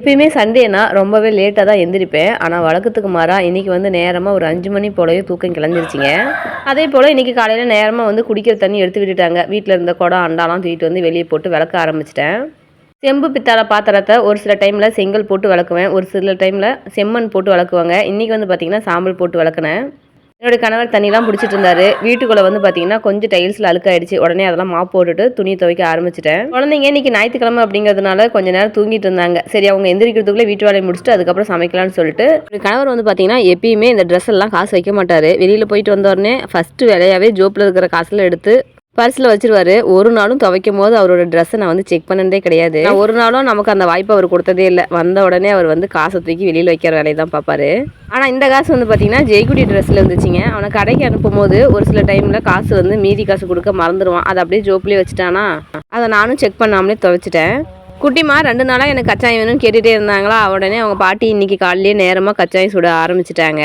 எப்பயுமே சண்டேனா ரொம்பவே லேட்டாக தான் எந்திரிப்பேன். ஆனால் வழக்கத்துக்கு மாறாக இன்றைக்கி வந்து நேரமாக ஒரு அஞ்சு மணி போலவே தூக்கம் கிளம்பிருச்சிங்க. அதே போல் இன்றைக்கி காலையில் நேரமாக வந்து குடிக்கிற தண்ணி எடுத்து விட்டுட்டாங்க. வீட்டில் இருந்த குடம் அண்டாலாம் தூக்கிட்டு வந்து வெளியே போட்டு விளக்க ஆரம்பிச்சிட்டேன். செம்பு பித்தாள பாத்திரத்தை ஒரு சில டைமில் செங்கல் போட்டு விளக்குவேன். ஒரு சில டைமில் செம்மண் போட்டு வளர்க்குவாங்க இன்றைக்கி வந்து பார்த்திங்கன்னா சாம்பல் போட்டு வளர்க்குனேன் என்னோட கணவர் தண்ணிலாம் பிடிச்சிட்டு இருந்தாரு. வீட்டுக்குள்ளே வந்து பார்த்தீங்கன்னா கொஞ்சம் டைல்ஸில் அழுக்காயிடுச்சு. உடனே அதெல்லாம் மாப் போட்டுட்டு துணி துவைக்க ஆரம்பிச்சிட்டேன். குழந்தைங்க இன்னைக்கு ஞாயிற்றுக்கிழமை அப்படிங்கிறதுனால கொஞ்ச நேரம் தூங்கிட்டு இருந்தாங்க. சரி அவங்க எந்திரிக்கிறதுக்குள்ளே வீட்டு வேலையை முடிச்சுட்டு அதுக்கப்புறம் சமைக்கலாம்னு சொல்லிட்டு என்னோட கணவர் வந்து பார்த்தீங்கன்னா எப்பயுமே இந்த ட்ரெஸ் எல்லாம் காசு வைக்க மாட்டார். வெளியில் போயிட்டு வந்த உடனே ஃபஸ்ட்டு வேலையாகவே ஜோப்பில் இருக்கிற காசில் எடுத்து பர்ஸில் வச்சிருவாரு. ஒரு நாளும் துவைக்கும் போது அவரோட ட்ரெஸ்ஸை நான் வந்து செக் பண்ணதே கிடையாது. ஒரு நாளும் நமக்கு அந்த வாய்ப்பு அவர் கொடுத்ததே இல்லை. வந்த உடனே அவர் வந்து காசை தூக்கி வெளியில் வைக்கிற வேலையை தான் பார்ப்பாரு. ஆனால் இந்த காசு வந்து பார்த்தீங்கன்னா ஜெய்குடி ட்ரெஸ்ஸில் இருந்துச்சுங்க. அவனை கடைக்கு அனுப்பும்போது ஒரு சில டைமில் காசு வந்து மீதி காசு கொடுக்க மறந்துடுவான் அதை அப்படியே ஜோப்லேயே வச்சுட்டானா? அதை நானும் செக் பண்ணாமலே துவைச்சிட்டேன். குட்டிமா ரெண்டு நாளாக எனக்கு கச்சாயம் வேணும்னு கேட்டுகிட்டே இருந்தாங்களா? உடனே அவங்க பாட்டி இன்னைக்கு காலையிலேயே நேரமாக கச்சாயம் சுட ஆரம்பிச்சிட்டாங்க.